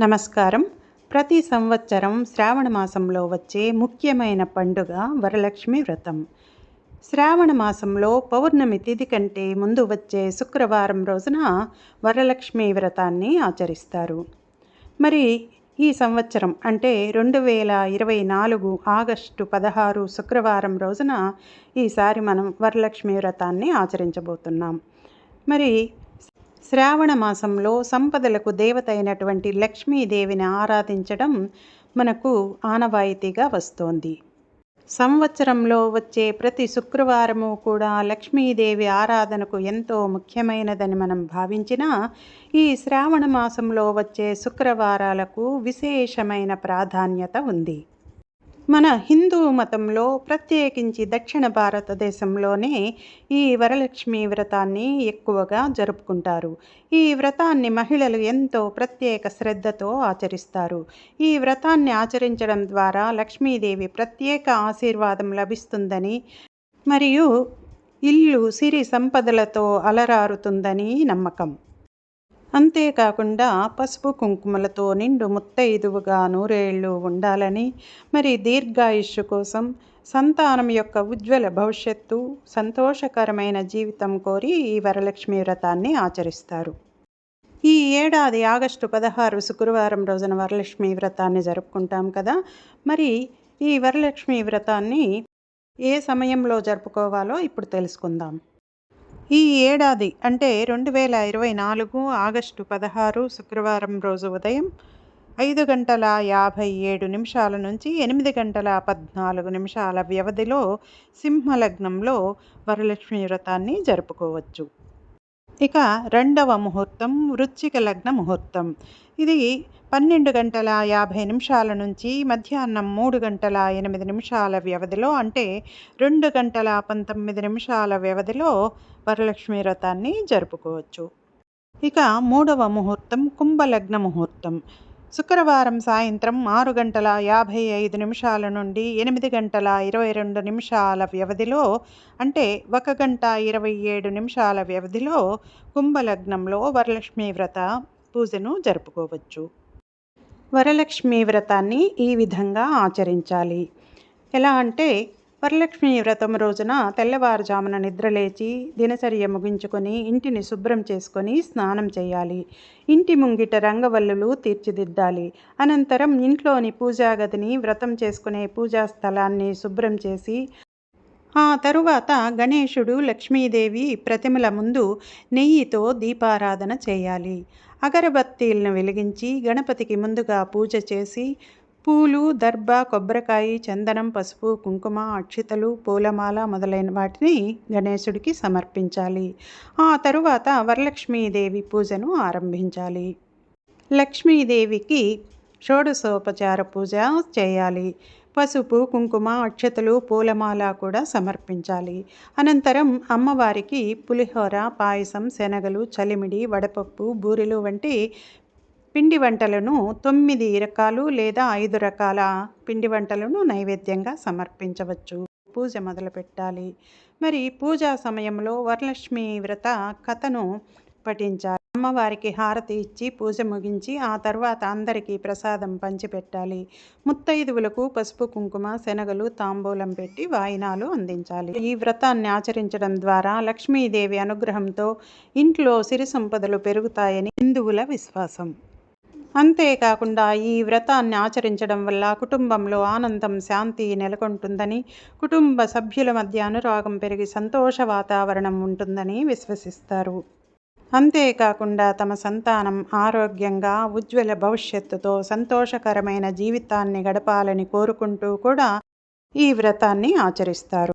నమస్కారం. ప్రతి సంవత్సరం శ్రావణ మాసంలో వచ్చే ముఖ్యమైన పండుగ వరలక్ష్మి వ్రతం. శ్రావణ మాసంలో పౌర్ణమి తిథి కంటే ముందు వచ్చే శుక్రవారం రోజున వరలక్ష్మి వ్రతాన్ని ఆచరిస్తారు. మరి ఈ సంవత్సరం అంటే రెండు వేల ఇరవై నాలుగు ఆగస్టు పదహారు శుక్రవారం రోజున ఈసారి మనం వరలక్ష్మి వ్రతాన్ని ఆచరించబోతున్నాం. మరి శ్రావణ మాసంలో సంపదలకు దేవత అయినటువంటి లక్ష్మీదేవిని ఆరాధించడం మనకు ఆనవాయితీగా వస్తోంది. సంవత్సరంలో వచ్చే ప్రతి శుక్రవారము కూడా లక్ష్మీదేవి ఆరాధనకు ఎంతో ముఖ్యమైనదని మనం భావించినా ఈ శ్రావణ మాసంలో వచ్చే శుక్రవారాలకు విశేషమైన ప్రాధాన్యత ఉంది. మన హిందూ మతంలో ప్రత్యేకించి దక్షిణ భారతదేశంలోనే ఈ వరలక్ష్మి వ్రతాన్ని ఎక్కువగా జరుపుకుంటారు. ఈ వ్రతాన్ని మహిళలు ఎంతో ప్రత్యేక శ్రద్ధతో ఆచరిస్తారు. ఈ వ్రతాన్ని ఆచరించడం ద్వారా లక్ష్మీదేవి ప్రత్యేక ఆశీర్వాదం లభిస్తుందని మరియు ఇల్లు సిరి సంపదలతో అలరారుతుందని నమ్మకం. అంతేకాకుండా పసుపు కుంకుమలతో నిండు ముత్తైదువుగా నూరేళ్ళు ఉండాలని మరి దీర్ఘాయుష్షు కోసం సంతానం యొక్క ఉజ్వల భవిష్యత్తు సంతోషకరమైన జీవితం కోరి ఈ వరలక్ష్మి వ్రతాన్ని ఆచరిస్తారు. ఈ ఏడాది ఆగస్టు పదహారు శుక్రవారం రోజున వరలక్ష్మి వ్రతాన్ని జరుపుకుంటాం కదా మరి ఈ వరలక్ష్మి వ్రతాన్ని ఏ సమయంలో జరుపుకోవాలో ఇప్పుడు తెలుసుకుందాం. ఈ ఏడాది అంటే రెండు వేల ఇరవై నాలుగు ఆగస్టు పదహారు శుక్రవారం రోజు ఉదయం ఐదు గంటల యాభై ఏడు నిమిషాల నుంచి ఎనిమిది గంటల పద్నాలుగు నిమిషాల వ్యవధిలో సింహలగ్నంలో వరలక్ష్మి వ్రతాన్ని జరుపుకోవచ్చు. ఇక రెండవ ముహూర్తం వృచ్చిక లగ్న ముహూర్తం. ఇది పన్నెండు గంటల యాభై నిమిషాల నుంచి మధ్యాహ్నం మూడు గంటల ఎనిమిది నిమిషాల వ్యవధిలో అంటే రెండు గంటల పంతొమ్మిది నిమిషాల వ్యవధిలో వరలక్ష్మి వ్రతాన్ని జరుపుకోవచ్చు. ఇక మూడవ ముహూర్తం కుంభలగ్న ముహూర్తం. శుక్రవారం సాయంత్రం ఆరు గంటల యాభై ఐదు నిమిషాల నుండి ఎనిమిది గంటల ఇరవై రెండు నిమిషాల వ్యవధిలో అంటే ఒక గంట ఇరవై ఏడు నిమిషాల వ్యవధిలో కుంభలగ్నంలో వరలక్ష్మి వ్రత పూజను జరుపుకోవచ్చు. వరలక్ష్మి వ్రతాన్ని ఈ విధంగా ఆచరించాలి. ఎలా అంటే వరలక్ష్మి వ్రతం రోజున తెల్లవారుజామున నిద్రలేచి దినచర్య ముగించుకొని ఇంటిని శుభ్రం చేసుకొని స్నానం చేయాలి. ఇంటి ముంగిట రంగవల్లులు తీర్చిదిద్దాలి. అనంతరం ఇంట్లోని పూజాగదిని వ్రతం చేసుకునే పూజా స్థలాన్ని శుభ్రం చేసి ఆ తరువాత గణేశుడు లక్ష్మీదేవి ప్రతిమల ముందు నెయ్యితో దీపారాధన చేయాలి. అగరబత్తీలను వెలిగించి గణపతికి ముందుగా పూజ చేసి పూలు దర్భ కొబ్బరికాయ చందనం పసుపు కుంకుమ అక్షితలు పూలమాల మొదలైన వాటిని గణేశుడికి సమర్పించాలి. ఆ తరువాత వరలక్ష్మీదేవి పూజను ఆరంభించాలి. లక్ష్మీదేవికి షోడశోపచార పూజ చేయాలి. పసుపు కుంకుమ అక్షతలు పూలమాల కూడా సమర్పించాలి. అనంతరం అమ్మవారికి పులిహోర పాయసం శనగలు చలిమిడి వడపప్పు బూరెలు వంటి పిండి వంటలను తొమ్మిది రకాలు లేదా ఐదు రకాల పిండి వంటలను నైవేద్యంగా సమర్పించవచ్చు. పూజ మొదలు పెట్టాలి. మరి పూజా సమయంలో వరలక్ష్మి వ్రత కథను పఠించాలి. అమ్మవారికి హారతి ఇచ్చి పూజ ముగించి ఆ తర్వాత అందరికీ ప్రసాదం పంచిపెట్టాలి. ముత్తైదువులకు పసుపు కుంకుమ శనగలు తాంబూలం పెట్టి వాయినాలు అందించాలి. ఈ వ్రతాన్ని ఆచరించడం ద్వారా లక్ష్మీదేవి అనుగ్రహంతో ఇంట్లో సిరి సంపదలు పెరుగుతాయని హిందువుల విశ్వాసం. అంతేకాకుండా ఈ వ్రతాన్ని ఆచరించడం వల్ల కుటుంబంలో ఆనందం శాంతి నెలకొంటుందని కుటుంబ సభ్యుల మధ్య అనురాగం పెరిగి సంతోష వాతావరణం ఉంటుందని విశ్వసిస్తారు. అంతేకాకుండా తమ సంతానం ఆరోగ్యంగా ఉజ్వల భవిష్యత్తుతో సంతోషకరమైన జీవితాన్ని గడపాలని కోరుకుంటూ కూడా ఈ వ్రతాన్ని ఆచరిస్తారు.